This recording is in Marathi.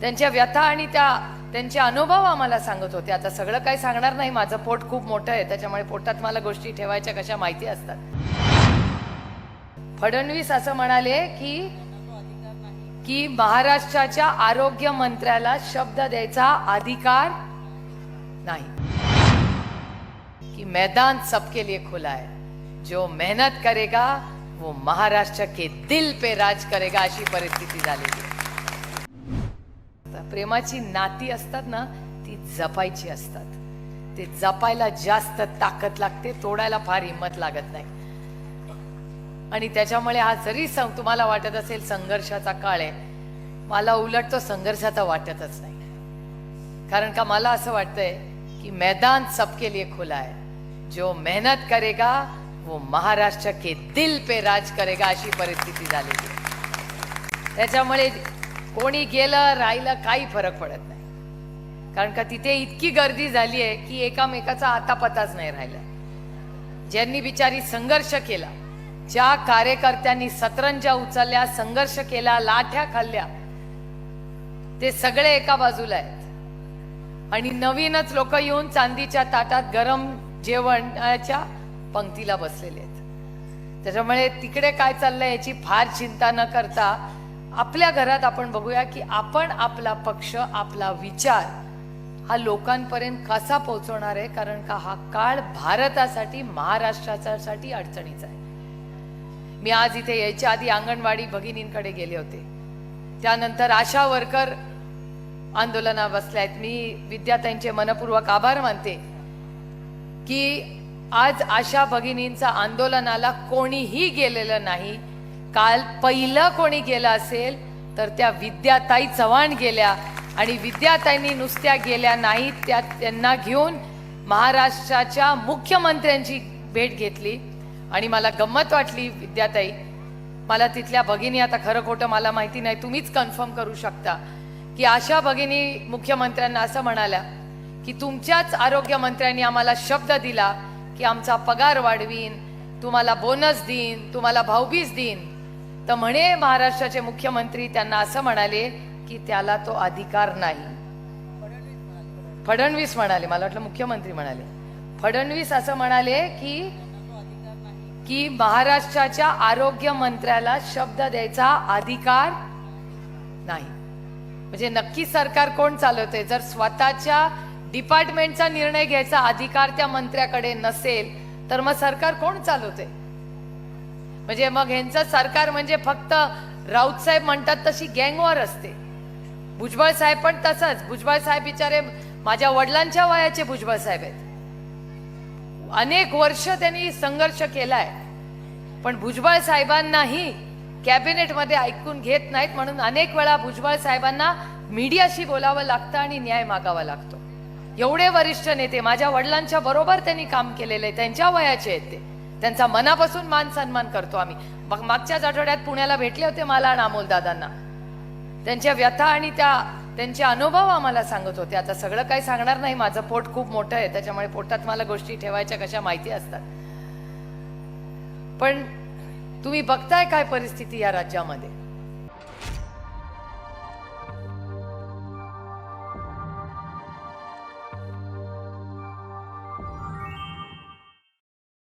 त्यांच्या व्यथा आणि त्या त्यांचे अनुभव आम्हाला सांगत होते. आता सगळं काही सांगणार नाही. माझं पोट खूप मोठं आहे. त्याच्यामुळे पोटात मला गोष्टी ठेवायच्या कशा माहिती असतात. फडणवीस असं म्हणाले की की महाराष्ट्राच्या आरोग्य मंत्र्याला शब्द द्यायचा अधिकार नाही. की मैदान सबके लिए खुला है. जो मेहनत करेगा वो महाराष्ट्र के दिल पे राज करेगा अशी परिस्थिती झालेली आहे. प्रेमाची नाती असतात ना ती जपायची असतात. ते जपायला जास्त ताकद लागते तोडायला फार हिंमत लागत नाही. आणि त्याच्यामुळे हा जरी सं- तुम्हाला वाटत असेल संघर्षाचा काळ आहे मला उलट तो संघर्षाचा वाटतच नाही. कारण का मला असं वाटतंय की मैदान सबके लिए खुला है. जो मेहनत करेगा वो महाराष्ट्र के दिल पे राज करेगा अशी परिस्थिती झालेली त्याच्यामुळे कोणी गेलं राहिलं काही फरक पडत नाही. कारण का तिथे इतकी गर्दी झाली आहे की एकामेकाचा आता पताच नाही राहिला. ज्यांनी बिचारी संघर्ष केला ज्या कार्यकर्त्यांनी सतरंजा उचलल्या संघर्ष केला लाठ्या खाल्ल्या ते सगळे एका बाजूला आहेत. आणि नवीनच लोक येऊन चांदीच्या ताटात गरम जेवणाच्या पंक्तीला बसलेले आहेत. त्याच्यामुळे तिकडे काय चाललंय याची फार चिंता न करता आपल्या घरात आपण बघूया की आपण आपला पक्ष आपला विचार हा लोकांपर्यंत कसा पोहोचवणार आहे? कारण का हा काळ भारतासाठी महाराष्ट्रासाठी अडचणीचा आहे. मी आज इथे यायच्या आधी अंगणवाडी भगिनींकडे गेले होते. त्यानंतर आशा वर्कर आंदोलना बसल्या आहेत. मी विद्यार्थ्यांचे मनपूर्वक आभार मानते की आज आशा भगिनींचा आंदोलनाला कोणीही गेलेलं नाही. काल पहिलं कोणी गेलं असेल तर त्या विद्याताई चव्हाण गेल्या. आणि विद्याताईंनी नुसत्या गेल्या नाहीत त्या त्यांना घेऊन महाराष्ट्राच्या मुख्यमंत्र्यांची भेट घेतली. आणि मला गंमत वाटली विद्याताई मला तिथल्या भगिनी आता खरं खोटं मला माहिती नाही तुम्हीच कन्फर्म करू शकता की अशा भगिनी मुख्यमंत्र्यांना असं म्हणाल्या की तुमच्याच आरोग्यमंत्र्यांनी आम्हाला शब्द दिला की आमचा पगार वाढवीन तुम्हाला बोनस देईन तुम्हाला भाऊबीज देईन. तर म्हणे महाराष्ट्राचे मुख्यमंत्री त्यांना असं म्हणाले की त्याला तो अधिकार नाही. फडणवीस म्हणाले मला वाटलं मुख्यमंत्री म्हणाले. फडणवीस असं म्हणाले की की महाराष्ट्राच्या आरोग्य मंत्र्याला शब्द द्यायचा अधिकार नाही. म्हणजे नक्की सरकार कोण चालवते जर स्वतःच्या डिपार्टमेंटचा निर्णय घ्यायचा अधिकार त्या मंत्र्याकडे नसेल तर मग सरकार कोण चालवते म्हणजे मग ह्यांचं सरकार म्हणजे फक्त राऊत साहेब म्हणतात तशी गँगवर असते. भुजबळ साहेब पण तसंच. भुजबळ साहेब बिचारे माझ्या वडिलांच्या वयाचे भुजबळ साहेब आहेत. अनेक वर्ष त्यांनी संघर्ष केलाय. पण भुजबळ साहेबांनाही कॅबिनेटमध्ये ऐकून घेत नाहीत म्हणून अनेक वेळा भुजबळ साहेबांना मीडियाशी बोलावं लागतं आणि न्याय मागावा लागतो. एवढे वरिष्ठ नेते माझ्या वडिलांच्या बरोबर त्यांनी काम केलेलं आहे. त्यांच्या वयाचे आहेत ते. त्यांचा मनापासून मान सन्मान करतो आम्ही. मग मागच्याच आठवड्यात पुण्याला भेटले होते मला आणि अमोल दादांना. त्यांच्या व्यथा आणि त्या त्यांचे अनुभव आम्हाला सांगत होते. आता सगळं काही सांगणार नाही. माझं पोट खूप मोठं आहे. त्याच्यामुळे पोटात मला गोष्टी ठेवायच्या कशा माहिती असतात. पण तुम्ही बघताय काय परिस्थिती या राज्यामध्ये?